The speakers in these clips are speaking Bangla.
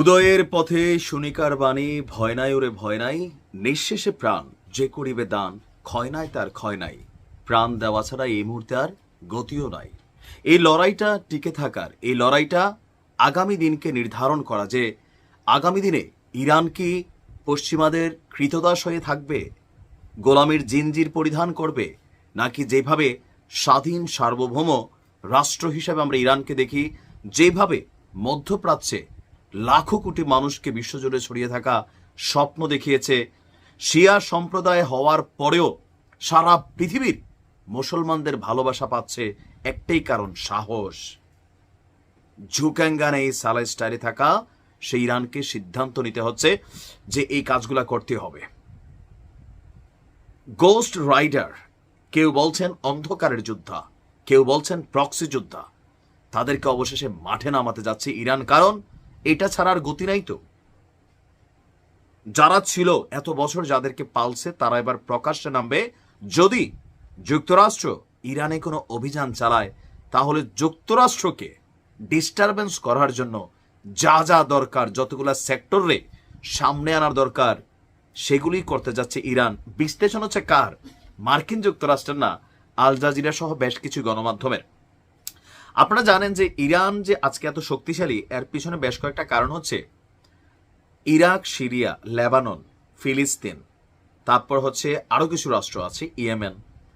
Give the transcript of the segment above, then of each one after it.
উদয়ের পথে শুনিকার বাণী, ভয় নাই ওরে ভয় নাই, নিঃশেষে প্রাণ, যে করিবে দান, ক্ষয় নাই তার ক্ষয় নাই। প্রাণ দেওয়া ছাড়া এই মুহূর্তে আর গতিও নাই। এই লড়াইটা টিকে থাকার, এই লড়াইটা আগামী দিনকে নির্ধারণ করা যে, আগামী দিনে ইরান কি পশ্চিমাদের কৃতদাস হয়ে থাকবে, গোলামির জিনজির পরিধান করবে, নাকি যেভাবে স্বাধীন সার্বভৌম রাষ্ট্র হিসাবে আমরা ইরানকে দেখি, যেভাবে মধ্যপ্রাচ্যে লাখো কোটি মানুষকে বিশ্বজুড়ে ছড়িয়ে থাকা স্বপ্ন দেখিয়েছে শিয়া সম্প্রদায় হওয়ার পরেও সারা পৃথিবীর মুসলমানদের ভালোবাসা পাচ্ছে একটাই কারণ, সাহস। ঝুকাঙ্গানে এই সালাই স্টাইলে থাকা সেই ইরানকে সিদ্ধান্ত নিতে হচ্ছে যে এই কাজগুলা করতে হবে। গোস্ট রাইডার কেউ বলছেন অন্ধকারের যোদ্ধা, কেউ বলছেন প্রক্সি যোদ্ধা। তাদেরকে অবশেষে মাঠে নামাতে যাচ্ছে ইরান, কারণ এটা ছাড়ার গতি নাই তো। যারা ছিল এত বছর যাদেরকে পালছে, তারা এবার প্রকাশ্যে নামবে। যদি যুক্তরাষ্ট্র ইরানে কোনো অভিযান চালায়, তাহলে যুক্তরাষ্ট্রকে ডিস্টারবেন্স করার জন্য যা যা দরকার, যতগুলা সেক্টরে সামনে আনার দরকার, সেগুলি করতে যাচ্ছে ইরান। বিশ্লেষণ হচ্ছে কার? মার্কিন যুক্তরাষ্ট্রের না, আল জাজিরা সহ বেশ কিছু গণমাধ্যমের। আপনারা জানেন যে ইরান যে আজকে এত শক্তিশালী এর পিছনে বেশ কয়েকটা কারণ হচ্ছে। ইরাক সিরিয়া লেবানন ফিলিস্তিন তারপর হচ্ছে আরও কিছু রাষ্ট্র আছে ইয়েমেন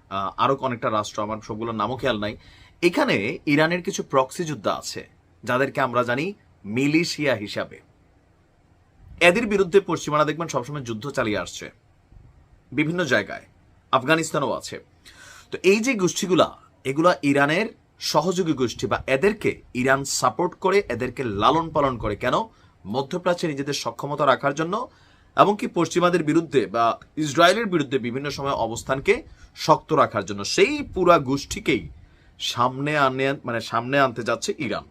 আহ, আরও অনেকটা রাষ্ট্র আমার সবগুলোর নামও খেয়াল নাই। এখানে ইরানের কিছু প্রক্সি যুদ্ধ আছে যাদেরকে আমরা জানি মিলিশিয়া হিসাবে। এদের বিরুদ্ধে পশ্চিমারা দেখবেন সবসময় যুদ্ধ চালিয়ে আসছে। বিভিন্ন জায়গায়। আফগানিস্তানও আছে। তো এই যে গোষ্ঠীগুলা এগুলা ইরানের সহযোগী গোষ্ঠী বা এদেরকে ইরান সাপোর্ট করে, এদেরকে লালন পালন করে। কেন? মধ্যপ্রাচ্যে নিজেদের সক্ষমতা রাখার জন্য এমনকি পশ্চিমাদের বিরুদ্ধে বা ইসরায়েলের বিরুদ্ধে বিভিন্ন সময় অবস্থানকে শক্ত রাখার জন্য। সেই পুরা গোষ্ঠীকেই সামনে আনে মানে সামনে আনতে যাচ্ছে ইরান।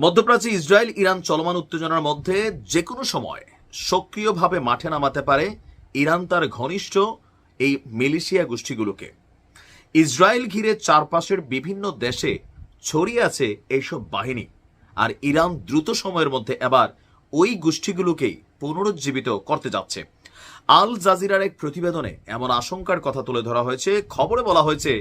মধ্যপ্রাচ্যে ইসরায়েল, ইরান চলমান উত্তেজনার মধ্যে যে কোনো সময় সক্রিয়ভাবে মাঠে নামাতে পারে ইরান তার ঘনিষ্ঠ এই মিলিশিয়া গোষ্ঠীগুলোকে। ইসরায়েল ঘিরে চারপাশের বিভিন্ন দেশে ছড়িয়ে আছে এইসব বাহিনী। আর ইরান দ্রুত সময়ের মধ্যে এবার ওই গোষ্ঠীগুলোকেই পুনরুজ্জীবিত করতে যাচ্ছে। আল জাজিরার এক প্রতিবেদনে এমন আশঙ্কার কথা তুলে ধরা হয়েছে। খবরে বলা হয়েছে,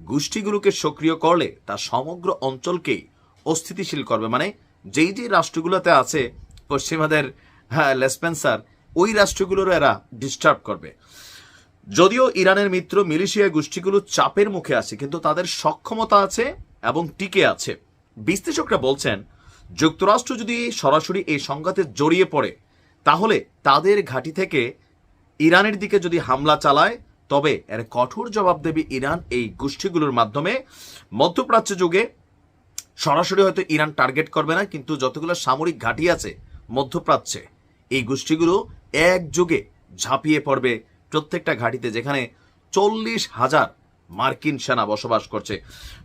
গোষ্ঠীগুলোকে সক্রিয় করলে তা সমগ্র অঞ্চলকেই অস্থিতিশীল করবে। মানে যেই যে রাষ্ট্রগুলোতে আছে, পশ্চিমাদের হ্যাঁ লেসপেন্সার, ওই রাষ্ট্রগুলোর এরা ডিস্টার্ব করবে। যদিও ইরানের মিত্র মিলিশিয়া গোষ্ঠীগুলো চাপের মুখে আছে, কিন্তু তাদের সক্ষমতা আছে এবং টিকে আছে। বিশ্লেষকরা বলছেন, যুক্তরাষ্ট্র যদি সরাসরি এই সংঘাতে জড়িয়ে পড়ে, তাহলে তাদের ঘাঁটি থেকে ইরানের দিকে যদি হামলা চালায়, তবে এর কঠোর জবাব দেবে ইরান এই গোষ্ঠীগুলোর মাধ্যমে। মধ্যপ্রাচ্য যুগে সরাসরি হয়তো ইরান টার্গেট করবে না, কিন্তু যতগুলো সামরিক ঘাঁটি আছে মধ্যপ্রাচ্যে, এই গোষ্ঠীগুলো একযোগে ঝাঁপিয়ে পড়বে প্রত্যেকটা ঘাঁটিতে যেখানে চল্লিশ হাজার মার্কিন সেনা বসবাস করছে।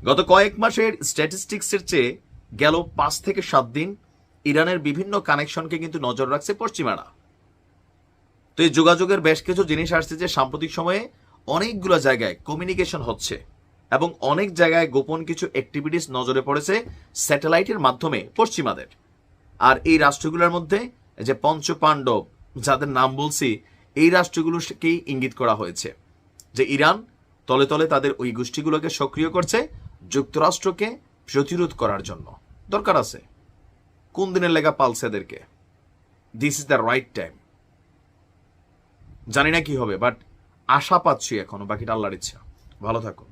গত কয়েক মাসের স্ট্যাটিস্টিক্সের চেয়ে গেল পাঁচ থেকে সাত দিন ইরানের বিভিন্ন কানেকশনকে কিন্তু নজর রাখছে পশ্চিমারা। তো এই যোগাযোগের বেশ কিছু জিনিস আসছে যে সাম্প্রতিক সময়ে অনেকগুলো জায়গায় কমিউনিকেশন হচ্ছে এবং অনেক জায়গায় গোপন কিছু অ্যাক্টিভিটিস নজরে পড়েছে স্যাটেলাইটের মাধ্যমে পশ্চিমাদের। আর এই রাষ্ট্রগুলোর মধ্যে যে পঞ্চ পাণ্ডব যাদের নাম বলছি এই রাষ্ট্রগুলোকেই ইঙ্গিত করা হয়েছে যে ইরান তলে তলে তাদের ওই গোষ্ঠীগুলোকে সক্রিয় করছে যুক্তরাষ্ট্রকে প্রতিরোধ করার জন্য। দরকার আছে। কোন দিনের লেগা পালছে এদেরকে? This is the right time জানি না কি হবে বাট আশা পাচ্ছি এখনও, বাকিটা আল্লাহর ইচ্ছা। ভালো থাকুন।